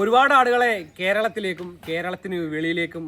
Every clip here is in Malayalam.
ഒരുപാട് ആളുകളെ കേരളത്തിലേക്കും കേരളത്തിന് വെളിയിലേക്കും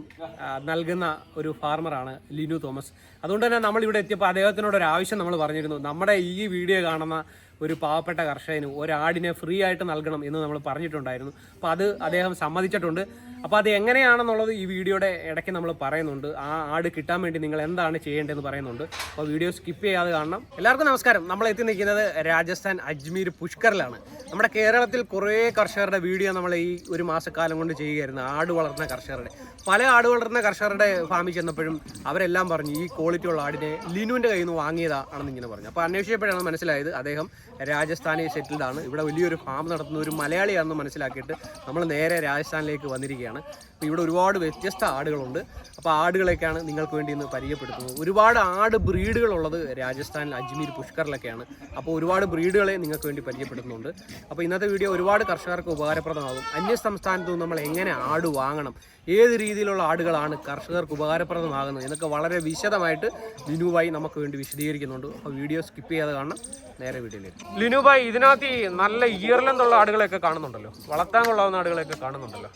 നൽകുന്ന ഒരു ഫാർമറാണ് ലിനു തോമസ്. അതുകൊണ്ട് തന്നെ നമ്മൾ ഇവിടെ എത്തിയപ്പോൾ അദ്ദേഹത്തിനോട് ഒരു ആവശ്യം നമ്മൾ പറഞ്ഞിരുന്നു. നമ്മുടെ ഈ വീഡിയോ കാണുന്ന ഒരു പാവപ്പെട്ട കർഷകന് ഒരാടിനെ ഫ്രീ ആയിട്ട് നൽകണം എന്ന് നമ്മൾ പറഞ്ഞിട്ടുണ്ടായിരുന്നു. അപ്പോൾ അത് അദ്ദേഹം സമ്മതിച്ചിട്ടുണ്ട്. അപ്പോൾ അത് എങ്ങനെയാണെന്നുള്ളത് ഈ വീഡിയോയുടെ ഇടയ്ക്ക് നമ്മൾ പറയുന്നുണ്ട്. ആ ആട് കിട്ടാൻ വേണ്ടി നിങ്ങൾ എന്താണ് ചെയ്യേണ്ടതെന്ന് പറയുന്നുണ്ട്. അപ്പോൾ വീഡിയോ സ്കിപ്പ് ചെയ്യാതെ കാണണം. എല്ലാവർക്കും നമസ്കാരം. നമ്മൾ എത്തി നിൽക്കുന്നത് രാജസ്ഥാൻ അജ്മീർ പുഷ്കറിലാണ്. നമ്മുടെ കേരളത്തിൽ കുറേ കർഷകരുടെ വീഡിയോ നമ്മൾ ഈ ഒരു മാസക്കാലം കൊണ്ട് ചെയ്യുകയായിരുന്നു. ആട് വളർത്തുന്ന കർഷകരുടെ. പല ആട് വളർത്തുന്ന കർഷകരുടെ ഫാമിൽ ചെന്നപ്പോഴും അവരെല്ലാം പറഞ്ഞു ഈ ക്വാളിറ്റി ഉള്ള ആടിനെ ലിനുവിന്റെ കയ്യിൽ നിന്ന് വാങ്ങിയതാണെന്ന് ഇങ്ങനെ പറഞ്ഞു. അപ്പോൾ അന്വേഷിച്ചപ്പോഴാണ് മനസ്സിലായത് അദ്ദേഹം രാജസ്ഥാനിൽ സെറ്റിൽഡാണ്. ഇവിടെ വലിയൊരു ഫാം നടത്തുന്ന ഒരു മലയാളിയാണെന്ന് മനസ്സിലാക്കിയിട്ട് നമ്മൾ നേരെ രാജസ്ഥാനിലേക്ക് വന്നിരിക്കുകയാണ്. അപ്പോൾ ഇവിടെ ഒരുപാട് വ്യത്യസ്ത ആടുകളുണ്ട്. അപ്പോൾ ആടുകളൊക്കെയാണ് നിങ്ങൾക്ക് വേണ്ടി ഇന്ന് പരിചയപ്പെടുത്തുന്നത്. ഒരുപാട് ആട് ബ്രീഡുകളുള്ളത് രാജസ്ഥാനിൽ അജ്മീർ പുഷ്കറിലൊക്കെയാണ്. അപ്പോൾ ഒരുപാട് ബ്രീഡുകളെ നിങ്ങൾക്ക് വേണ്ടി പരിചയപ്പെടുത്തുന്നുണ്ട്. അപ്പോൾ ഇന്നത്തെ വീഡിയോ ഒരുപാട് കർഷകർക്ക് ഉപകാരപ്രദമാകും. അന്യ സംസ്ഥാനത്തു നിന്ന് നമ്മൾ എങ്ങനെ ആട് വാങ്ങണം ഏത് രീതിയിലുള്ള ആടുകളാണ് കർഷകർക്ക് ഉപകാരപ്രദമാകുന്നത് എന്നൊക്കെ വളരെ വിശദമായിട്ട് ലിനുബായി നമുക്ക് വേണ്ടി വിശദീകരിക്കുന്നുണ്ട്. അപ്പോൾ വീഡിയോ സ്കിപ്പ് ചെയ്യാതെ കാണണം. നേരെ വീഡിയോയിലേക്ക്. ലിനുബായി ഇതിനകത്ത് നല്ല ഇയർലെന്തുള്ള ആടുകളെയൊക്കെ കാണുന്നുണ്ടല്ലോ. വളർത്താൻ കൊള്ളാവുന്ന ആടുകളെയൊക്കെ കാണുന്നുണ്ടല്ലോ.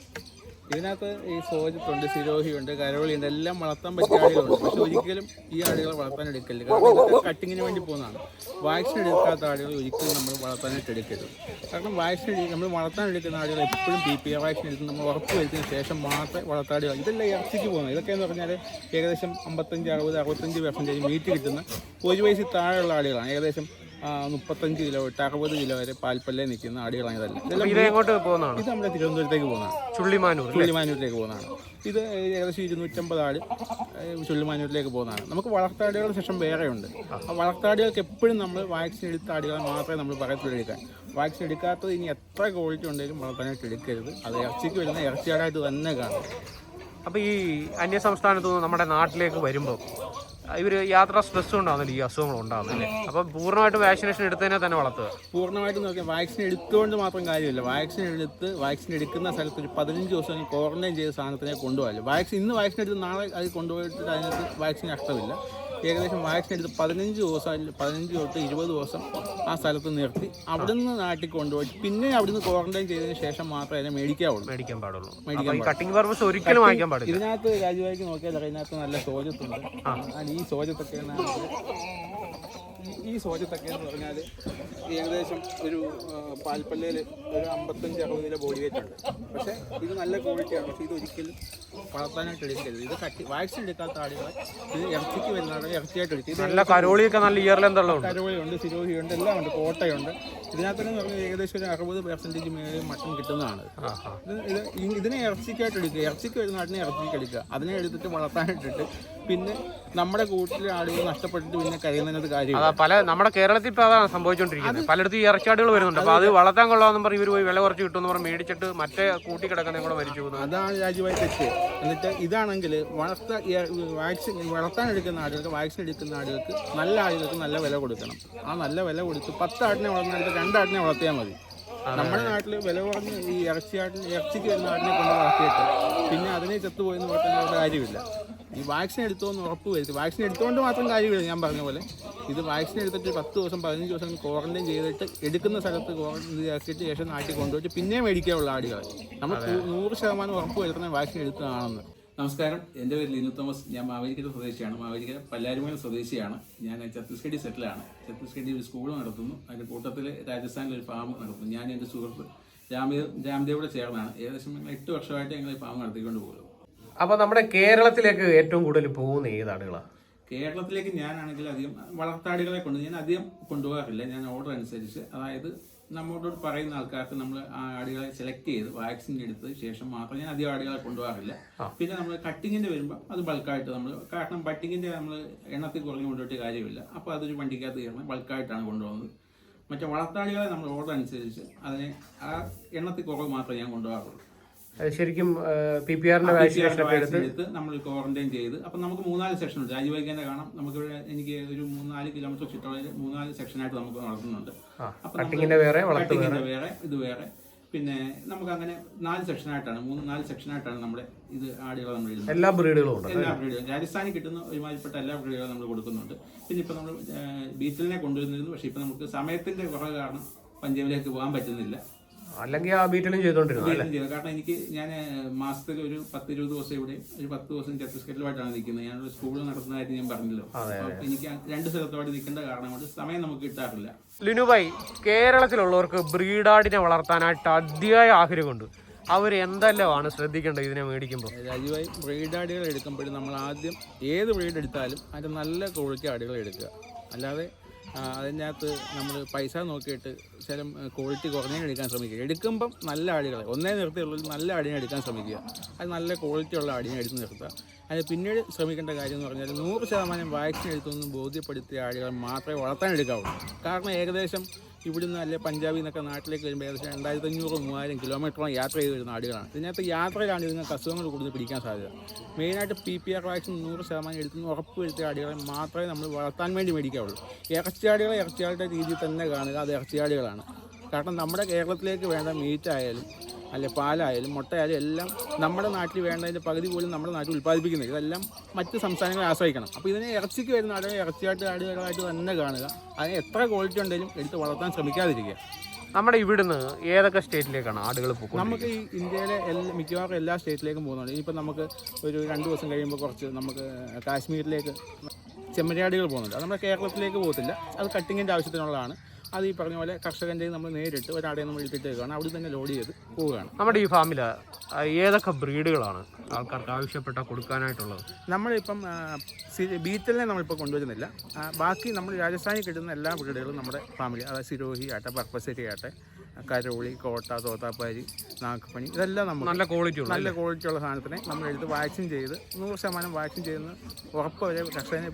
ഇതിനകത്ത് ഈ സോജ് സോജത്തുണ്ട് സിരോഹിയുണ്ട് കരോളിയുണ്ട് എല്ലാം വളർത്താൻ പറ്റിയ ആടുകളുണ്ട്. പക്ഷെ ഒരിക്കലും ഈ ആടുകളെ വളർത്താൻ എടുക്കരുത് കാരണം കട്ടിങ്ങിന് വേണ്ടി പോകുന്നതാണ്. വാക്സിൻ എടുക്കാത്ത ആടുകൾ ഒരിക്കലും നമ്മൾ വളർത്താനായിട്ട് എടുക്കരുത്. കാരണം വാക്സിൻ നമ്മൾ വളർത്താൻ എടുക്കുന്ന ആടുകൾ എപ്പോഴും പി പി ആർ വാക്സിൻ എടുക്കുന്ന നമ്മൾ ഉറപ്പ് വരുത്തിയതിന് ശേഷം മാത്രമേ വളർത്താടുകൾ ഇതെല്ലാം ഇറച്ചിക്ക് പോകുന്നത്. ഇതൊക്കെയെന്ന് പറഞ്ഞാൽ ഏകദേശം അമ്പത്തഞ്ച് അറുപത് അറുപത്തഞ്ച് പെർസെന്റേജ് മീറ്റ് കിട്ടുന്ന ഒരു വയസ്സിൽ താഴെയുള്ള ആടുകളാണ്. ഏകദേശം മുപ്പത്തഞ്ച് കിലോ തൊട്ട് അറുപത് കിലോ വരെ പാൽപ്പല്ലേ നിൽക്കുന്ന ആടി ഇതെല്ലാം ഇതെല്ലാം ഇത് എങ്ങോട്ട് പോകുന്നതാണ്? ഇത് നമ്മുടെ തിരുവനന്തപുരത്തേക്ക് പോകുന്നതാണ്. ചുള്ളിമാനൂർ ചുള്ളിമാനൂരിലേക്ക് പോകുന്നതാണ്. ഇത് ഏകദേശം ഇരുന്നൂറ്റമ്പത് ആട് ചുള്ളിമാനൂരിലേക്ക് പോകുന്നതാണ്. നമുക്ക് വളർത്താടുകളുടെ ശേഷം വേറെയുണ്ട് ആ വളർത്താടികൾക്ക് എപ്പോഴും നമ്മൾ വാക്സിൻ എടുത്ത ആടികളെ മാത്രമേ നമ്മൾ പറയത്തുള്ളൂ എടുക്കാൻ. വാക്സിൻ എടുക്കാത്തത് ഇനി എത്ര ക്വാളിറ്റി ഉണ്ടെങ്കിലും വളർത്താനായിട്ട് എടുക്കരുത്. അത് ഇറച്ചിക്ക് വരുന്ന ഇറച്ചിയാടായിട്ട് തന്നെ കാണും. അപ്പോൾ ഈ അന്യ സംസ്ഥാനത്തു നിന്ന് നമ്മുടെ നാട്ടിലേക്ക് വരുമ്പോൾ ഇവർ യാത്ര സ്ട്രെസ് ഉണ്ടാവുന്നില്ല ഈ അസുഖങ്ങൾ ഉണ്ടാവുന്നില്ലേ അപ്പൊ പൂർണമായിട്ടും വാക്സിനേഷൻ എടുത്തതിനെ തന്നെ വളർത്തുക. പൂർണമായിട്ട് നോക്കിയാൽ വാക്സിൻ എടുത്തുകൊണ്ട് മാത്രം കാര്യമില്ല. വാക്സിൻ എടുത്ത് വാക്സിൻ എടുക്കുന്ന സ്ഥലത്ത് ഒരു പതിനഞ്ച് ദിവസം ക്വാറന്റൈൻ ചെയ്ത സാധനത്തിനെ കൊണ്ടുപോകാൻ വാക്സിൻ ഇന്ന് വാക്സിൻ എടുത്ത് നാളെ അത് കൊണ്ടുപോയിട്ട് അതിനകത്ത് വാക്സിൻ അർത്ഥമില്ല ഏകദേശം വാക്സിൻ എടുത്ത് പതിനഞ്ച് ദിവസം അല്ലെങ്കിൽ പതിനഞ്ച് തൊട്ട് ഇരുപത് ദിവസം ആ സ്ഥലത്ത് നിർത്തി. അവിടുന്ന് നാട്ടിൽ കൊണ്ടുപോയി. പിന്നെ അവിടുന്ന് ക്വാറന്റൈൻ ചെയ്തതിന് ശേഷം മാത്രമേ അതിനെ മേടിക്കാവുള്ളൂ. മേടിക്കാൻ പാടുള്ളൂ. മേടിക്കാൻ കട്ടിംഗ് പർപ്പസ് ഒരിക്കലും വാങ്ങിക്കാൻ പാടില്ല. ഇതിനകത്ത് രാജുവായിക്ക് നോക്കിയാൽ അതിനകത്ത് നല്ല സോജത്തുണ്ട്. ഈ സോജത്തൊക്കെ ഈ സോജത്തൊക്കെ എന്ന് പറഞ്ഞാൽ ഏകദേശം ഒരു പാൽപ്പള്ളിയിൽ പാൽപ്പല്ലയിൽ ഒരു അമ്പത്തഞ്ച് അറുപത് കിലോ ബോഡി വെയിറ്റ് ഉണ്ട്. പക്ഷേ ഇത് നല്ല ക്വാളിറ്റിയാണ് പക്ഷേ ഇത് ഒരിക്കലും വളർത്താനായിട്ട് എടുക്കരുത്. ഇത് കട്ടി വാക്സിൻ എടുക്കാത്ത ആളുകൾ ഇത് ഇറച്ചിക്ക് വരുന്നതാണ് ഇറച്ചിയായിട്ട് എടുക്കും ഇത് നല്ല കരോളിയൊക്കെ നല്ല ഇയർലെന്തുള്ള ഉണ്ട് കരോളിയുണ്ട് സിരോഹിയുണ്ട് എല്ലാം ഉണ്ട് കോട്ടയുണ്ട് ഇതിനകത്തെന്ന് പറഞ്ഞാൽ ഏകദേശം ഒരു അറുപത് പെർസെന്റേജ് മേലെ മട്ടൺ കിട്ടുന്നതാണ്. ഇത് ഇതിനെ ഇറച്ചിക്കായിട്ട് എടുക്കുക. ഇറച്ചിക്ക് വരുന്ന നാട്ടിനെ ഇറച്ചിക്ക് എടുക്കുക. അതിനെ എടുത്തിട്ട് വളർത്താനിട്ടിട്ട് പിന്നെ നമ്മുടെ കൂട്ടിലെ ആടുകൾ നഷ്ടപ്പെട്ടിട്ട് പിന്നെ കഴിയുന്നതിനകത്ത് കാര്യം അതാ പല നമ്മുടെ കേരളത്തിൽ ഇപ്പോൾ അതാണ് സംഭവിച്ചുകൊണ്ടിരിക്കുന്നത് പലയിടത്തും ഈ ഇറച്ചാടുകൾ വരുന്നുണ്ട്. അപ്പോൾ അത് വളർത്താൻ കൊള്ളാമെന്ന് പറഞ്ഞ് ഇവർ പോയി വില കുറച്ച് കിട്ടുമെന്ന് പറഞ്ഞ് മേടിച്ചിട്ട് മറ്റേ കൂട്ടി കിടക്കുന്ന കൂടെ മരിച്ചു പോകുന്നത്. അതാണ് രാജ്യമായി തെറ്റ്. എന്നിട്ട് ഇതാണെങ്കിൽ വളർത്ത വാക്സിൻ വളർത്താൻ എടുക്കുന്ന ആടുകൾക്ക് വാക്സിൻ എടുക്കുന്ന ആടുകൾക്ക് നല്ല ആടുകൾക്ക് നല്ല വില കൊടുക്കണം. ആ നല്ല വില കൊടുത്ത് പത്ത് ആടിനെ വളർന്നിട്ട് രണ്ടാടിനെ വളർത്തിയാൽ മതി. നമ്മുടെ നാട്ടിൽ വില കുറഞ്ഞ് ഈ ഇറച്ചിയാട്ടിന് ഇറച്ചിക്ക് വരുന്ന ആടിനെ കൊണ്ട് വളർത്തിയിട്ട് പിന്നെ അതിനെ ചത്തുപോയെന്ന് പറഞ്ഞാൽ കാര്യമില്ല. ഈ വാക്സിൻ എടുത്തോന്ന് ഉറപ്പ് വരുത്തി. വാക്സിൻ എടുത്തുകൊണ്ട് മാത്രം കാര്യമില്ല ഞാൻ പറഞ്ഞ പോലെ. ഇത് വാക്സിൻ എടുത്തിട്ട് പത്ത് ദിവസം പതിനഞ്ച് ദിവസം ക്വാറന്റൈൻ ചെയ്തിട്ട് എടുക്കുന്ന സ്ഥലത്ത് ക്വാറന്റൈൻ ആക്കിയിട്ട് ശേഷം നാട്ടിൽ കൊണ്ടുപോയിട്ട് പിന്നെ മേടിക്കാനുള്ള ആടികൾ നമ്മൾ നൂറ് ശതമാനം ഉറപ്പ് വരുത്തുന്ന വാക്സിൻ എടുത്തതാണെന്ന്. നമസ്കാരം. എന്റെ പേര് ലിനു തോമസ്. ഞാൻ മാവേലിക്കര സ്വദേശിയാണ്. മാവേലിക്കര പല്ലാരിമല സ്വദേശിയാണ്. ഞാൻ ഛത്തീസ്ഗഡി സെറ്റിലാണ് ഛത്തീസ്ഗഡിൽ ഒരു സ്കൂൾ നടത്തുന്നു. അതിന്റെ കൂട്ടത്തിൽ രാജസ്ഥാനിൽ ഒരു ഫാം നടത്തുന്നു. ഞാൻ എന്റെ സുഹൃത്ത് രാമദേവ് രാംദേവിടെ ചേർന്നാണ് ഏകദേശം ഞങ്ങൾ എട്ട് വർഷമായിട്ട് ഞങ്ങൾ ഈ ഫാം നടത്തിക്കൊണ്ട് പോകുന്നു. അപ്പോൾ നമ്മുടെ കേരളത്തിലേക്ക് ഏറ്റവും കൂടുതൽ പോകുന്ന ഏത് ആടുകളാണ് കേരളത്തിലേക്ക് ഞാനാണെങ്കിൽ അധികം വളർത്താടുകളെ കൊണ്ട് ഞാൻ അധികം കൊണ്ടുപോകാറില്ല. ഞാൻ ഓർഡർ അനുസരിച്ച്. അതായത് നമ്മളോട് പറയുന്ന ആൾക്കാർക്ക് നമ്മൾ ആ ആടുകളെ സെലക്ട് ചെയ്ത് വാക്സിൻ എടുത്ത ശേഷം മാത്രം ഞാൻ അധികം ആടുകളെ കൊണ്ടുപോകാറില്ല. പിന്നെ നമ്മൾ കട്ടിങ്ങിന്റെ വരുമ്പോൾ അത് ബൾക്കായിട്ട് നമ്മൾ കാരണം ബട്ടിങ്ങിന്റെ നമ്മൾ എണ്ണത്തിൽ കുറഞ്ഞു കൊണ്ടുപോയിട്ട് കാര്യമില്ല. അപ്പോൾ അതൊരു വണ്ടിക്കകത്ത് കയറണം ബൾക്കായിട്ടാണ് കൊണ്ടുപോകുന്നത്. മറ്റേ വളർത്താടികളെ നമ്മൾ ഓർഡർ അനുസരിച്ച് അതിനെ ആ എണ്ണത്തിൽ കുറവ് മാത്രമേ ഞാൻ കൊണ്ടുപോകാറുള്ളൂ. ശരിക്കും പി പി ആറിന്റെ വാക്സിനേഷൻ എടുത്ത് നമ്മൾ ക്വാറന്റൈൻ ചെയ്ത്. അപ്പം നമുക്ക് മൂന്നാൽ സെക്ഷൻ ഉണ്ട്. രാജീവൈകന്റെ കാണാം. നമുക്ക് ഇവിടെ എനിക്ക് ഒരു മൂന്നാൽ കിലോമീറ്റർ ചുറ്റളവിൽ മൂന്നാൽ സെക്ഷനായിട്ട് നമുക്ക് നടത്തുന്നുണ്ട് ആ, കട്ടിങ്ങിന്റെ വേറെ കട്ടിങ്ങിന്റെ വേറെ. ഇത് വേറെ. പിന്നെ നമുക്ക് അങ്ങനെ നാല് സെക്ഷനായിട്ടാണ് മൂന്ന് നാല് സെക്ഷനായിട്ടാണ് നമ്മുടെ ഇത് ആടുകളെ നമ്മൾ എല്ലാ ബ്രീഡുകളും എല്ലാ ബ്രീഡുകളും. രാജസ്ഥാനിൽ കിട്ടുന്ന ഒരുമാതിരിപ്പെട്ട എല്ലാ ബ്രീഡുകളും നമ്മൾ കൊടുക്കുന്നുണ്ട്. പിന്നെ ഇപ്പം നമ്മൾ ബീറ്റിലിനെ കൊണ്ടുവരുന്നിരുന്നു പക്ഷേ ഇപ്പം നമുക്ക് സമയത്തിന്റെ കുറവ് കാരണം പഞ്ചാബിലേക്ക് പോകാൻ പറ്റുന്നില്ല. അല്ലെങ്കിൽ ആ ബീറ്റിലും ചെയ്തോണ്ടിരുന്നു കാരണം എനിക്ക് ഞാൻ മാസത്തിൽ ഒരു പത്ത് ഇരുപത് ദിവസം ഇവിടെ ഒരു പത്ത് ദിവസം ഛത്തീസ്ഗഡിലുമായിട്ടാണ് നിൽക്കുന്നത്. ഞാനൊരു സ്കൂൾ നടത്തുന്ന കാര്യം ഞാൻ പറഞ്ഞല്ലോ. അപ്പോൾ എനിക്ക് രണ്ട് സ്ഥലത്തോടെ നിൽക്കേണ്ട കാരണം കൊണ്ട് സമയം നമുക്ക് കിട്ടാറില്ല. ലിനുബായി കേരളത്തിലുള്ളവർക്ക് ബ്രീഡാടിനെ വളർത്താനായിട്ട് അതിയായ ആഗ്രഹമുണ്ട്. അവർ എന്തെല്ലാമാണ് ശ്രദ്ധിക്കേണ്ടത് ഇതിനെ മേടിക്കുമ്പോൾ രാജീവായി ബ്രീഡാടികൾ എടുക്കുമ്പോഴും നമ്മൾ ആദ്യം ഏത് ബ്രീഡ് എടുത്താലും അതിന്റെ നല്ല ക്വാളിറ്റി ആടികൾ എടുക്കുക. അല്ലാതെ അതിനകത്ത് നമ്മൾ പൈസ നോക്കിയിട്ട് ചില ക്വാളിറ്റി കുറഞ്ഞ എടുക്കാൻ ശ്രമിക്കുക. എടുക്കുമ്പം നല്ല ആടികൾ ഒന്നേ നിർത്തിയുള്ളൂ നല്ല ആടിനെ എടുക്കാൻ ശ്രമിക്കുക. അത് നല്ല ക്വാളിറ്റി ഉള്ള ആടിനെ എടുത്ത് നിർത്തുക. അതിന് പിന്നീട് ശ്രമിക്കേണ്ട കാര്യം എന്ന് പറഞ്ഞാൽ നൂറ് ശതമാനം വാക്സിൻ എടുത്തൊന്നും ബോധ്യപ്പെടുത്തിയ ആടികൾ മാത്രമേ വളർത്താൻ എടുക്കാവുള്ളൂ കാരണം ഏകദേശം ഇവിടുന്ന് അല്ലെ പഞ്ചാബിൽ നിന്നൊക്കെ നാട്ടിലേക്ക് വരുമ്പോൾ ഏകദേശം രണ്ടായിരത്തി അഞ്ഞൂറ് മൂവായിരം കിലോമീറ്ററോളം യാത്ര ചെയ്ത് വരുന്ന ആടുകളാണ് ഇതിനകത്ത് യാത്രയിലാണ് ഇതിങ്ങൾക്ക് അസുഖങ്ങൾ കൂടുതൽ പിടിക്കാൻ സാധ്യത. മെയിനായിട്ട് പി പി ആർ വാക്സിൻ നൂറ് ശതമാനം എടുത്തുനിന്ന് ഉറപ്പ് വരുത്തിയ ആടുകളെ മാത്രമേ നമ്മൾ വളർത്താൻ വേണ്ടി മേടിക്കാവുള്ളൂ. ഇറച്ചിയാടുകളെ ഇറച്ചിയാളുടെ രീതിയിൽ തന്നെ കാണുക അത് ഇറച്ചിയാടുകളാണ്. കാരണം നമ്മുടെ കേരളത്തിലേക്ക് വേണ്ട മീറ്റ് ആയാലും അല്ലെ പാലായാലും മുട്ടയായാലും എല്ലാം നമ്മുടെ നാട്ടിൽ വേണ്ടതിന്റെ പകുതി പോലും നമ്മുടെ നാട്ടിൽ ഉൽപ്പാദിപ്പിക്കുന്നത്. ഇതെല്ലാം മറ്റ് സംസ്ഥാനങ്ങളെ ആശ്രയിക്കണം. അപ്പോൾ ഇതിനെ ഇറച്ചിക്ക് വരുന്ന ആടുകളെ ഇറച്ചിയായിട്ട് ആടുകളായിട്ട് തന്നെ കാണുക. അതിന് എത്ര ക്വാളിറ്റി ഉണ്ടെങ്കിലും എടുത്ത് വളർത്താൻ ശ്രമിക്കാതിരിക്കുക. നമ്മുടെ ഇവിടുന്ന് ഏതൊക്കെ സ്റ്റേറ്റിലേക്കാണ് ആടുകൾ പോകുന്നത് നമുക്ക് ഈ ഇന്ത്യയിലെ എല്ലാ മിക്കവാറും എല്ലാ സ്റ്റേറ്റിലേക്കും പോകുന്നുണ്ട് ഇനിയിപ്പോൾ നമുക്ക് ഒരു രണ്ട് ദിവസം കഴിയുമ്പോൾ കുറച്ച് നമുക്ക് കാശ്മീരിലേക്ക് ചെമ്മരിയാടുകൾ പോകുന്നുണ്ട്. അത് നമ്മുടെ കേരളത്തിലേക്ക് പോകത്തില്ല. അത് കട്ടിങ്ങിന്റെ ആവശ്യത്തിനുള്ളതാണ്. അത് ഈ പറഞ്ഞ പോലെ കർഷകന്റെ നമ്മൾ നേരിട്ട് ഒരാടെ നമ്മൾ എടുത്തിട്ട് വെക്കുകയാണ് അവിടെ തന്നെ ലോഡ് ചെയ്ത് പോവുകയാണ്. നമ്മുടെ ഈ ഫാമിൽ ഏതൊക്കെ ബ്രീഡുകളാണ് ആൾക്കാർക്ക് ആവശ്യപ്പെട്ട കൊടുക്കാനായിട്ടുള്ളത്? നമ്മളിപ്പം ബീറ്റലിനെ നമ്മളിപ്പോൾ കൊണ്ടുവരുന്നില്ല. ബാക്കി നമ്മൾ രാജസ്ഥാനിൽ കിട്ടുന്ന എല്ലാ ബ്രീഡുകളും നമ്മുടെ ഫാമിലി അതായത് സിരോഹി ആട്ടെ പർപ്പസരി ആട്ടെ കരോളി കോട്ട തോത്താപ്പാരി നാക്കുപണി ഇതെല്ലാം നമുക്ക് നല്ല ക്വാളിറ്റി ഉള്ള നല്ല ക്വാളിറ്റി ഉള്ള സാധനത്തിനെ നമ്മൾ എടുത്ത് വാക്സിൻ ചെയ്ത് നൂറ് ശതമാനം വാക്സിൻ ചെയ്യുന്ന ഉറപ്പ് വരെ കർഷകനെ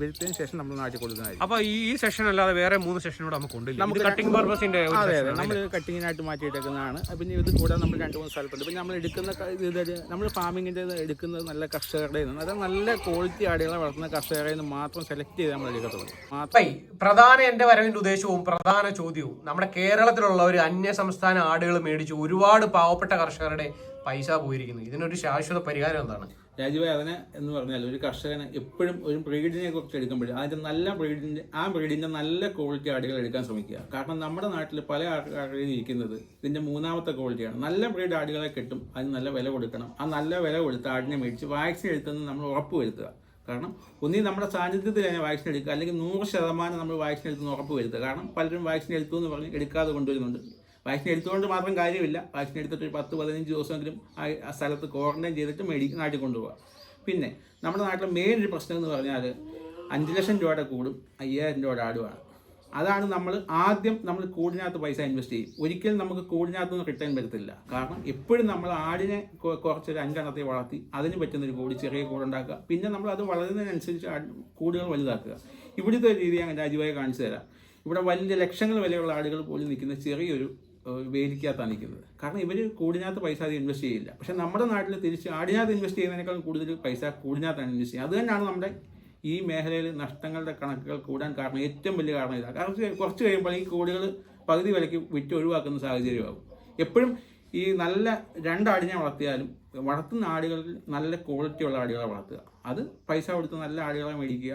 വരുത്തിയതിനു ശേഷം നമ്മൾ നാട്ടിൽ കൊടുക്കുന്നതായിരിക്കും അപ്പോൾ ഈ സെഷൻ അല്ലാതെ വേറെ മൂന്ന് സെഷൻ കൂടെ നമുക്ക് ഉണ്ടല്ലോ നമുക്ക് കട്ടിംഗ് പർപ്പസിന്റെ അതെ അതെ. നമ്മൾ കട്ടിങ്ങിനായിട്ട് മാറ്റിയിട്ടേക്കുന്നതാണ് പിന്നെ ഇത് കൂടാതെ നമ്മൾ രണ്ട് മൂന്ന് സ്ഥലത്തുണ്ട്. പിന്നെ നമ്മൾ എടുക്കുന്ന ഇത് നമ്മൾ ഫാമിങ്ങിന്റെ എടുക്കുന്നത് നല്ല കർഷകരുടെ നിന്ന് അതായത് നല്ല ക്വാളിറ്റി ആടുകളെ വളർത്തുന്ന കർഷകരെ നിന്ന് മാത്രം സെലക്ട് ചെയ്ത് നമ്മൾ എടുക്കത്തുള്ളൂ. മാത്രം പ്രധാന എന്റെ വരവിന്റെ ഉദ്ദേശവും പ്രധാന ചോദ്യവും നമ്മുടെ കേരളത്തിലുള്ള ഒരു അന്യ സംസ്ഥാന ആടുകൾ മേടിച്ച് ഒരുപാട് പാവപ്പെട്ട കർഷകരുടെ പൈസ പോയിരിക്കുന്നു. ഇതിനൊരു ശാശ്വത പരിഹാരം എന്താണ്? രാജുഭായ് അതിനെ എന്ന് പറഞ്ഞാൽ ഒരു കർഷകന് എപ്പോഴും ഒരു ബ്രീഡിനെ കുറിച്ച് എടുക്കുമ്പോഴും അതിന്റെ നല്ല ബ്രീഡിന്റെ ആ ബ്രീഡിന്റെ നല്ല ക്വാളിറ്റി ആടുകൾ എടുക്കാൻ ശ്രമിക്കുക. കാരണം നമ്മുടെ നാട്ടിൽ പല ആടുകളിൽ ഇരിക്കുന്നത് ഇതിന്റെ മൂന്നാമത്തെ ക്വാളിറ്റിയാണ് നല്ല ബ്രീഡ് ആടുകളെ കിട്ടും അതിന് നല്ല വില കൊടുക്കണം. ആ നല്ല വില കൊടുത്ത് ആടിനെ മേടിച്ച് വാക്സിൻ എടുത്തെന്ന് നമ്മൾ ഉറപ്പ് വരുത്തുക കാരണം ഒന്നീ നമ്മുടെ സാന്നിധ്യത്തിൽ തന്നെ വാക്സിൻ എടുക്കുക അല്ലെങ്കിൽ നൂറ് ശതമാനം നമ്മൾ വാക്സിൻ എടുത്തെന്ന് ഉറപ്പ് വരുത്തുക. കാരണം പലരും വാക്സിൻ എടുത്തു എന്ന് പറഞ്ഞ് എടുക്കാതെ കൊണ്ടുവരുന്നുണ്ട്. വാക്സിൻ എടുത്തുകൊണ്ട് മാത്രം കാര്യമില്ല. വാക്സിൻ എടുത്തിട്ട് ഒരു പത്ത് പതിനഞ്ച് ദിവസമെങ്കിലും ആ സ്ഥലത്ത് ക്വാറന്റൈൻ ചെയ്തിട്ട് മെഡി നാട്ടിൽ കൊണ്ടുപോകുക പിന്നെ നമ്മുടെ നാട്ടിലെ മെയിൻ ഒരു പ്രശ്നം എന്ന് പറഞ്ഞാൽ അഞ്ച് ലക്ഷം രൂപയുടെ കൂടും അയ്യായിരം രൂപയുടെ ആടുമാണ് അതാണ് നമ്മൾ ആദ്യം നമ്മൾ കൂടിനകത്ത് പൈസ ഇൻവെസ്റ്റ് ചെയ്യും. ഒരിക്കലും നമുക്ക് കൂടിനകത്ത് നിന്ന് റിട്ടേൺ വരത്തില്ല. കാരണം എപ്പോഴും നമ്മൾ ആടിനെ കുറച്ചൊരു അഞ്ചെണ്ണത്തെ വളർത്തി അതിന് പറ്റുന്ന ഒരു കൂടി ചെറിയ കൂടുണ്ടാക്കുക പിന്നെ നമ്മൾ അത് വളരുന്നതിനനുസരിച്ച് കൂടുകൾ വലുതാക്കുക. ഇവിടുത്തെ രീതി ഞാൻ രാജുവായി കാണിച്ചു തരാം. ഇവിടെ വലിയ ലക്ഷങ്ങൾ വിലയുള്ള ആടുകൾ പോലും നിൽക്കുന്ന ചെറിയൊരു വേലിക്കകത്താണ് നിൽക്കുന്നത്. കാരണം ഇവർ കൂടിനകത്ത് പൈസ അത് ഇൻവെസ്റ്റ് ചെയ്യില്ല. പക്ഷേ നമ്മുടെ നാട്ടിൽ തിരിച്ച് ആടിനകത്ത് ഇൻവെസ്റ്റ് ചെയ്യുന്നതിനേക്കാൾ കൂടുതൽ പൈസ കൂടിനകത്താണ് ഇൻവെസ്റ്റ് ചെയ്യുന്നത്. അത് തന്നെയാണ് നമ്മുടെ ഈ മേഖലയിൽ നഷ്ടങ്ങളുടെ കണക്കുകൾ കൂടാൻ കാരണം ഏറ്റവും വലിയ കാരണം ഇതാണ് കാരണം കുറച്ച് കഴിയുമ്പോൾ ഈ കോടികൾ പകുതി വിലയ്ക്ക് വിറ്റ് ഒഴിവാക്കുന്ന സാഹചര്യമാകും. എപ്പോഴും ഈ നല്ല രണ്ടാടിനെ വളർത്തിയാലും വളർത്തുന്ന ആടുകളിൽ നല്ല ക്വാളിറ്റി ഉള്ള ആടുകളെ വളർത്തുക. അത് പൈസ കൊടുത്ത് നല്ല ആടുകളെ മേടിക്കുക.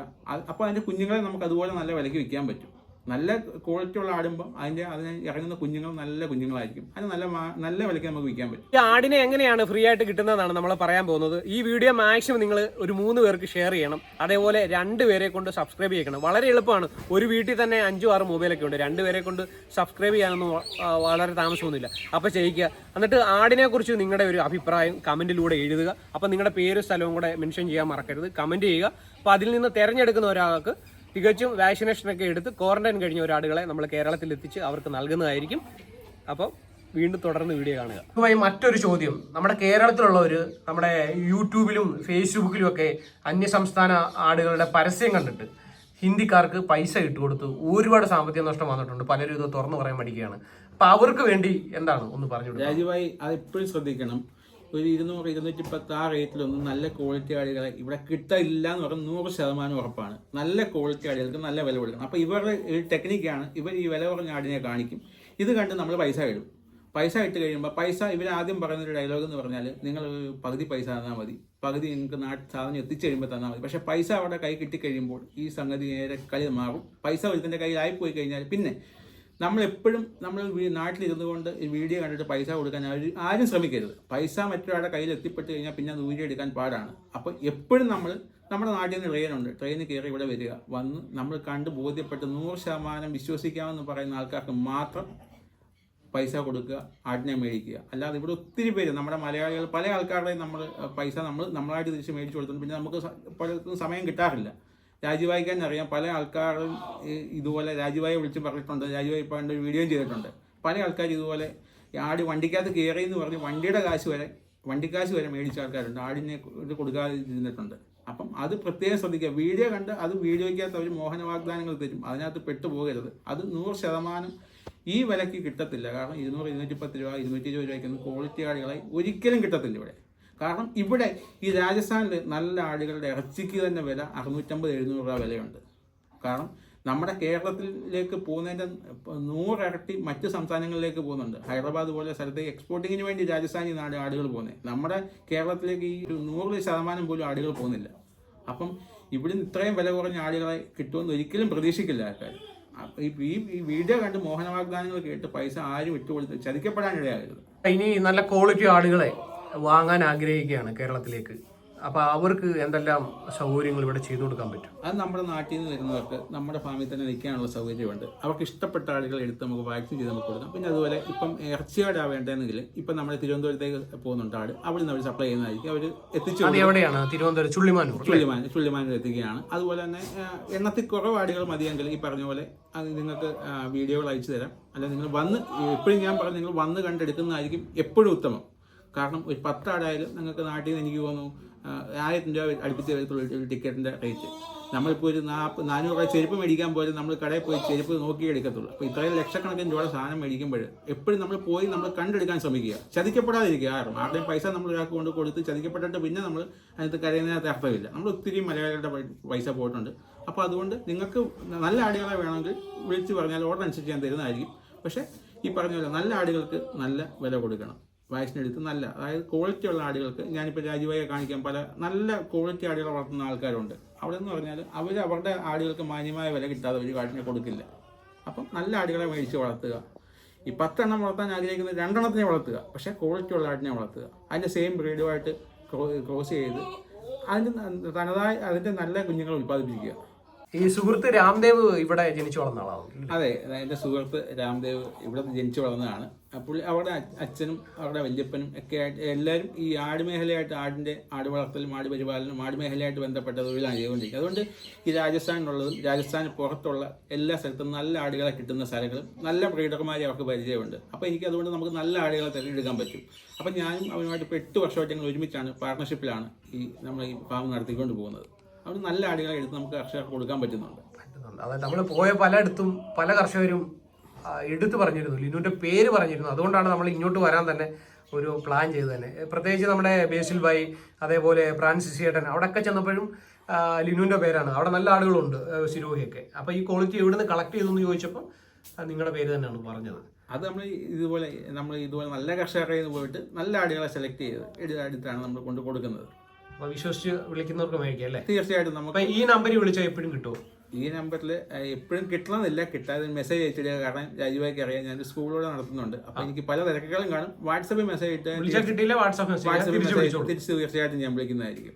അപ്പോൾ അതിന്റെ കുഞ്ഞുങ്ങളെ നമുക്ക് അതുപോലെ നല്ല വിലയ്ക്ക് വിൽക്കാൻ പറ്റും. നല്ല ക്വാളിറ്റി ഉള്ള ആടുമ്പോൾ അതിന്റെ അതിന് ഇറങ്ങുന്ന കുഞ്ഞുങ്ങൾ നല്ല കുഞ്ഞുങ്ങളായിരിക്കും. അതിന് നല്ല നല്ല വിലയ്ക്ക് നമുക്ക് വിൽക്കാൻ പറ്റും. ഈ ആടിനെ എങ്ങനെയാണ് ഫ്രീ ആയിട്ട് കിട്ടുന്നതാണ് നമ്മൾ പറയാൻ പോകുന്നത്. ഈ വീഡിയോ മാക്സിമം നിങ്ങൾ ഒരു മൂന്ന് പേർക്ക് ഷെയർ ചെയ്യണം. അതേപോലെ രണ്ട് പേരെ കൊണ്ട് സബ്സ്ക്രൈബ് ചെയ്യണം വളരെ എളുപ്പമാണ്. ഒരു വീട്ടിൽ തന്നെ അഞ്ചും ആറ് മൊബൈലൊക്കെ ഉണ്ട്. രണ്ട് പേരെ കൊണ്ട് സബ്സ്ക്രൈബ് ചെയ്യാനൊന്നും വളരെ താമസമൊന്നുമില്ല. അപ്പോൾ ചെയ്യിക്കുക. എന്നിട്ട് ആടിനെ കുറിച്ച് നിങ്ങളുടെ ഒരു അഭിപ്രായം കമന്റിലൂടെ എഴുതുക. അപ്പോൾ നിങ്ങളുടെ പേരും സ്ഥലവും കൂടെ മെൻഷൻ ചെയ്യാൻ മറക്കരുത്. കമന്റ് ചെയ്യുക. അപ്പോൾ അതിൽ നിന്ന് തിരഞ്ഞെടുക്കുന്ന ഒരാൾക്ക് തികച്ചും വാക്സിനേഷനൊക്കെ എടുത്ത് ക്വാറന്റൈൻ കഴിഞ്ഞ ഒരാടുകളെ നമ്മൾ കേരളത്തിൽ എത്തിച്ച് അവർക്ക് നൽകുന്നതായിരിക്കും. അപ്പോൾ വീണ്ടും തുടർന്ന് വീഡിയോ കാണുക. ഇതുമായി മറ്റൊരു ചോദ്യം. നമ്മുടെ കേരളത്തിലുള്ളവർ നമ്മുടെ യൂട്യൂബിലും ഫേസ്ബുക്കിലും ഒക്കെ അന്യ സംസ്ഥാന ആടുകളുടെ പരസ്യം കണ്ടിട്ട് ഹിന്ദിക്കാർക്ക് പൈസ ഇട്ട് കൊടുത്ത് ഒരുപാട് സാമ്പത്തിക നഷ്ടം വന്നിട്ടുണ്ട്. പലരും ഇത് തുറന്നു പറയാൻ മടിക്കുകയാണ്. അപ്പൊ അവർക്ക് വേണ്ടി എന്താണ്? ഒന്ന് പറഞ്ഞു രാജുഭായി അത് എപ്പോഴും ശ്രദ്ധിക്കണം. ഒരു ഇരുന്നൂറ് ഇരുന്നൂറ്റി പത്ത് ആ റേറ്റിലൊന്നും നല്ല ക്വാളിറ്റി ആളുകളെ ഇവിടെ കിട്ടില്ല എന്ന് പറഞ്ഞാൽ നൂറ് ശതമാനം ഉറപ്പാണ്. നല്ല ക്വാളിറ്റി ആളുകൾക്ക് നല്ല വില കൊടുക്കണം. അപ്പോൾ ഇവരുടെ ഒരു ടെക്നിക്കാണ് ഇവർ ഈ വില കുറഞ്ഞ ആടിനെ കാണിക്കും. ഇത് കണ്ട് നമ്മൾ പൈസ ഇടും. പൈസ ഇട്ട് കഴിയുമ്പോൾ പൈസ ഇവർ ആദ്യം പറയുന്ന ഒരു ഡയലോഗ് എന്ന് പറഞ്ഞാൽ നിങ്ങൾ പകുതി പൈസ തന്നാൽ മതി. പകുതി നിങ്ങൾക്ക് നാട്ട് സാധനം എത്തിച്ചു കഴിയുമ്പോൾ തന്നാൽ മതി. പക്ഷേ പൈസ അവിടെ കൈ കിട്ടിക്കഴിയുമ്പോൾ ഈ സംഗതി നേരെ കളി മാറും. പൈസ ഒരുത്തിന്റെ കയ്യിലായി പോയി കഴിഞ്ഞാൽ പിന്നെ നമ്മൾ എപ്പോഴും നമ്മൾ വീ- നാട്ടിലിരുന്നു കൊണ്ട് ഈ വീഡിയോ കണ്ടിട്ട് പൈസ കൊടുക്കാൻ ആരും ശ്രമിക്കരുത്. പൈസ മറ്റൊരാളുടെ കയ്യിൽ എത്തിപ്പെട്ട് കഴിഞ്ഞാൽ പിന്നെ വീഡിയോ എടുക്കാൻ പാടാണ്. അപ്പോൾ എപ്പോഴും നമ്മൾ നമ്മുടെ നാട്ടിൽ നിന്ന് ട്രെയിനുണ്ട് ട്രെയിനിൽ കയറി ഇവിടെ വരിക. വന്ന് നമ്മൾ കണ്ട് ബോധ്യപ്പെട്ട് നൂറ് ശതമാനം വിശ്വസിക്കാമെന്ന് പറയുന്ന ആൾക്കാർക്ക് മാത്രം പൈസ കൊടുക്കുക ആടിനെ മേടിക്കുക. അല്ലാതെ ഇവിടെ ഒത്തിരി പേര് നമ്മുടെ മലയാളികൾ പല ആൾക്കാരുടെയും നമ്മൾ പൈസ നമ്മൾ നമ്മളായിട്ട് തിരിച്ച് മേടിച്ചു കൊടുത്തു പിന്നെ നമുക്ക് പലർക്കും സമയം കിട്ടാറില്ല. രാജുവായിക്കാൻ അറിയാം പല ആൾക്കാരും ഇതുപോലെ രാജുവായി വിളിച്ച് പറഞ്ഞിട്ടുണ്ട്. രാജുവായി ഒരു വീഡിയോയും ചെയ്തിട്ടുണ്ട്. പല ആൾക്കാർ ഇതുപോലെ ആടി വണ്ടിക്കകത്ത് കയറി എന്ന് പറഞ്ഞ് വണ്ടിയുടെ കാശ് വരെ വണ്ടിക്കാശ് വരെ മേടിച്ച ആൾക്കാരുണ്ട്. ആടിനെ ഇത് കൊടുക്കാതെ ഇരുന്നിട്ടുണ്ട് അപ്പം അത് പ്രത്യേകം ശ്രദ്ധിക്കുക. വീഡിയോ കണ്ട് അത് വീഡിയോയ്ക്കകത്ത് അവർ മോഹന വാഗ്ദാനങ്ങൾ തരും. അതിനകത്ത് പെട്ടുപോകരുത്. അത് നൂറ് ശതമാനം ഈ വിലയ്ക്ക് കിട്ടത്തില്ല. കാരണം ഇരുന്നൂറ് ഇരുന്നൂറ്റി പത്ത് രൂപ ഇരുന്നൂറ്റി ഇരുപത് രൂപയ്ക്കൊന്നും ക്വാളിറ്റി ആടുകളെ ഒരിക്കലും കിട്ടത്തില്ല ഇവിടെ. കാരണം ഇവിടെ ഈ രാജസ്ഥാനിൽ നല്ല ആടുകളുടെ ഇറച്ചിക്ക് തന്നെ വില അറുന്നൂറ്റമ്പത് എഴുന്നൂറ് രൂപ വിലയുണ്ട്. കാരണം നമ്മുടെ കേരളത്തിലേക്ക് പോകുന്നതിന്റെ നൂറിരട്ടി മറ്റ് സംസ്ഥാനങ്ങളിലേക്ക് പോകുന്നുണ്ട്. ഹൈദരാബാദ് പോലെ സ്ഥലത്തേക്ക് എക്സ്പോർട്ടിങ്ങിന് വേണ്ടി രാജസ്ഥാനിൽ നാട് ആടുകൾ പോകുന്നത് നമ്മുടെ കേരളത്തിലേക്ക് ഈ നൂറ് ശതമാനം പോലും ആടുകൾ പോകുന്നില്ല. അപ്പം ഇവിടുന്ന് ഇത്രയും വില കുറഞ്ഞ ആടുകളെ കിട്ടുമെന്ന് ഒരിക്കലും പ്രതീക്ഷിക്കില്ല ആൾക്കാർ. ഈ ഈ- വീഡിയോ കണ്ട് മോഹന വാഗ്ദാനങ്ങൾ കേട്ട് പൈസ ആരും ഇട്ടുകൊടുത്ത് ചതിക്കപ്പെടാനിടയാകരുത്. ഇനി നല്ല ക്വാളിറ്റി ആടുകളെ വാങ്ങാൻ ആഗ്രഹിക്കുകയാണ് കേരളത്തിലേക്ക്. അപ്പൊ അവർക്ക് എന്തെല്ലാം സൗകര്യങ്ങൾ ഇവിടെ ചെയ്തു കൊടുക്കാൻ പറ്റും? അത് നമ്മുടെ നാട്ടിൽ നിന്ന് വരുന്നവർക്ക് നമ്മുടെ ഫാമിൽ തന്നെ നിൽക്കാനുള്ള സൗകര്യമുണ്ട്. അവർക്ക് ഇഷ്ടപ്പെട്ട ആളുകൾ എടുത്ത് നമുക്ക് വാക്സിൻ ചെയ്ത് നമുക്ക് കൊടുക്കാം. പിന്നെ അതുപോലെ ഇപ്പം ഇറച്ചിയോടെ വേണ്ടതെങ്കിൽ ഇപ്പം നമ്മൾ തിരുവനന്തപുരത്തേക്ക് പോകുന്നുണ്ട് ആട് അവിടെ നിന്ന് അവർ സപ്ലൈ ചെയ്യുന്നതായിരിക്കും. അവർ എത്തിച്ചു എവിടെയാണ്? തിരുവനന്തപുരം ചുള്ളിമാനൂർ ചുള്ളിമാൻ ചുള്ളിമാനൂർ എത്തിക്കുകയാണ് അതുപോലെ തന്നെ എണ്ണത്തിൽ കുറവ് ആടുകൾ മതിയെങ്കിൽ ഈ പറഞ്ഞ പോലെ അത് നിങ്ങൾക്ക് വീഡിയോകൾ അയച്ചു തരാം. അല്ലെങ്കിൽ നിങ്ങൾ വന്ന് എപ്പോഴും ഞാൻ പറഞ്ഞു നിങ്ങൾ വന്ന് കണ്ടെടുക്കുന്നതായിരിക്കും എപ്പോഴും ഉത്തമം. കാരണം ഒരു പത്താടായാലും നിങ്ങൾക്ക് നാട്ടിൽ നിന്ന് എനിക്ക് തോന്നുന്നു ആയിരത്തി ആയിരം രൂപ അടുപ്പിച്ച് വരത്തുള്ളൂ ടിക്കറ്റിന്റെ റേറ്റ്. നമ്മളിപ്പോൾ ഒരു നാൽപ്പത് നാനൂറ് രൂപ ചെരുപ്പ് മേടിക്കാൻ പോലും നമ്മൾ കടയിൽ പോയി ചെരുപ്പ് നോക്കി എടുക്കത്തുള്ളൂ അപ്പോൾ ഇത്രയും ലക്ഷക്കണക്കിന് രൂപ സാധനം മേടിക്കുമ്പോൾ എപ്പോഴും നമ്മൾ പോയി നമ്മൾ കണ്ടെടുക്കാൻ ശ്രമിക്കുക. ചതിക്കപ്പെടാതിരിക്കുക. കാരണം ആരുടെയും പൈസ നമ്മൾ ഒരാൾക്ക് കൊണ്ട് കൊടുത്ത് ചതിക്കപ്പെട്ടിട്ട് പിന്നെ നമ്മൾ അതിനകത്ത് കരയുന്നതിനകത്ത് അർത്ഥമില്ല. നമ്മൾ ഒത്തിരി മലയാളികളുടെ പൈസ പോയിട്ടുണ്ട്. അപ്പോൾ അതുകൊണ്ട് നിങ്ങൾക്ക് നല്ല ആടുകളെ വേണമെങ്കിൽ വിളിച്ച് പറഞ്ഞാൽ ഓർഡർ അനുസരിച്ച് ഞാൻ തരുന്നതായിരിക്കും. പക്ഷേ ഈ പറഞ്ഞ പോലെ നല്ല ആടുകൾക്ക് നല്ല വില കൊടുക്കണം. വാക്സിൻ എടുത്ത് നല്ല അതായത് ക്വാളിറ്റി ഉള്ള ആടുകൾക്ക് ഞാനിപ്പോൾ രാജീവായി കാണിക്കാൻ പല നല്ല ക്വാളിറ്റി ആടുകൾ വളർത്തുന്ന ആൾക്കാരുണ്ട്. അവിടെ എന്ന് പറഞ്ഞാൽ അവർ അവരുടെ ആടുകൾക്ക് മാന്യമായ വില കിട്ടാതെ ഒരു കാട്ടിനെ കൊടുക്കില്ല. അപ്പം നല്ല ആടുകളെ മേടിച്ച് വളർത്തുക. ഈ പത്തെണ്ണം വളർത്താൻ ആഗ്രഹിക്കുന്ന രണ്ടെണ്ണത്തിനെ വളർത്തുക. പക്ഷേ ക്വാളിറ്റി ഉള്ള ആടിനെ വളർത്തുക. അതിന്റെ സെയിം ബ്രീഡുമായിട്ട് ക്രോസ് ചെയ്ത് അതിന്റെ തനതായ അതിന്റെ നല്ല കുഞ്ഞുങ്ങളെ ഉൽപ്പാദിപ്പിക്കുക. ഈ സുഹൃത്ത് രാംദേവ് ഇവിടെ ജനിച്ചു വളർന്ന ആളാണ്? അതെ എന്റെ സുഹൃത്ത് രാംദേവ് ഇവിടെ ജനിച്ചു വളർന്നതാണ്. അപ്പോൾ അവിടെ അച്ഛനും അവരുടെ വല്യപ്പനും ഒക്കെ ആയിട്ട് എല്ലാവരും ഈ ആട് മേഖലയായിട്ട് ആടിന്റെ ആട് വളർത്തലും ആട് പരിപാലനം ആട് മേഖലയായിട്ട് ബന്ധപ്പെട്ട തൊഴിലാണ് ചെയ്തുകൊണ്ടിരിക്കുന്നത്. അതുകൊണ്ട് ഈ രാജസ്ഥാനിലുള്ളതും രാജസ്ഥാന് പുറത്തുള്ള എല്ലാ സ്ഥലത്തും നല്ല ആടുകളെ കിട്ടുന്ന സ്ഥലങ്ങളും നല്ല ബ്രീഡർമാരെ അവർക്ക് പരിചയമുണ്ട്. അപ്പോൾ എനിക്ക് അതുകൊണ്ട് നമുക്ക് നല്ല ആടുകളെ തിരഞ്ഞെടുക്കാൻ പറ്റും. അപ്പോൾ ഞാനും അവനുമായിട്ട് ഇപ്പോൾ എട്ട് വർഷമായിട്ട് ഞങ്ങൾ ഒരുമിച്ചാണ് പാർട്ണർഷിപ്പിലാണ് ഈ നമ്മൾ ഈ ഫാം നടത്തിക്കൊണ്ട് പോകുന്നത്. അതുകൊണ്ട് നല്ല ആടുകളെ എടുത്ത് നമുക്ക് കർഷകർക്ക് കൊടുക്കാൻ പറ്റുന്നുണ്ട്. പറ്റുന്നുണ്ട്. അതായത് നമ്മൾ പോയ പലയിടത്തും പല കർഷകരും എടുത്തു പറഞ്ഞിരുന്നു. ലിനുവിന്റെ പേര് പറഞ്ഞിരുന്നു. അതുകൊണ്ടാണ് നമ്മൾ ഇങ്ങോട്ട് വരാൻ തന്നെ ഒരു പ്ലാൻ ചെയ്ത് തന്നെ. പ്രത്യേകിച്ച് നമ്മുടെ ബേസിൽ ബായി അതേപോലെ ഫ്രാൻസിസ് ചേട്ടൻ അവിടെയൊക്കെ ചെന്നപ്പോഴും ലിനുവിന്റെ പേരാണ്. അവിടെ നല്ല ആളുകളുണ്ട് സിരോഹിയൊക്കെ. അപ്പൊ ഈ ക്വാളിറ്റി എവിടെ നിന്ന് കളക്ട് ചെയ്തെന്ന് ചോദിച്ചപ്പോൾ നിങ്ങളുടെ പേര് തന്നെയാണ് പറഞ്ഞത്. അത് നമ്മൾ ഇതുപോലെ നമ്മൾ ഇതുപോലെ നല്ല കർഷകരുടെ പോയിട്ട് നല്ല ആടുകളെ സെലക്ട് ചെയ്ത് എടു- എടുത്താണ് നമ്മൾ കൊണ്ട് കൊടുക്കുന്നത്. അപ്പൊ വിശ്വസിച്ച് വിളിക്കുന്നവർക്ക് മേടിക്കാം അല്ലേ? തീർച്ചയായിട്ടും നമുക്ക് അപ്പൊ ഈ നമ്പറിൽ വിളിച്ചാൽ എപ്പോഴും കിട്ടുമോ ഈ നമ്പറിൽ എപ്പോഴും കിട്ടണമെന്നില്ല. കിട്ടാതെ മെസ്സേജ് അയച്ചിടുക. കാരണം രാജുവായിക്ക് അറിയാം ഞാൻ സ്കൂളിലൂടെ നടത്തുന്നുണ്ട്. അപ്പൊ എനിക്ക് പല തിരക്കുകളും കാണും. വാട്സപ്പിൽ മെസ്സേജ് ഇട്ട് വിളിച്ചാൽ കിട്ടിയില്ല വാട്സാപ്പ് മെസ്സേജ് വാട്സപ്പിൽ തിരിച്ച് തീർച്ചയായിട്ടും ഞാൻ വിളിക്കുന്നതായിരിക്കും.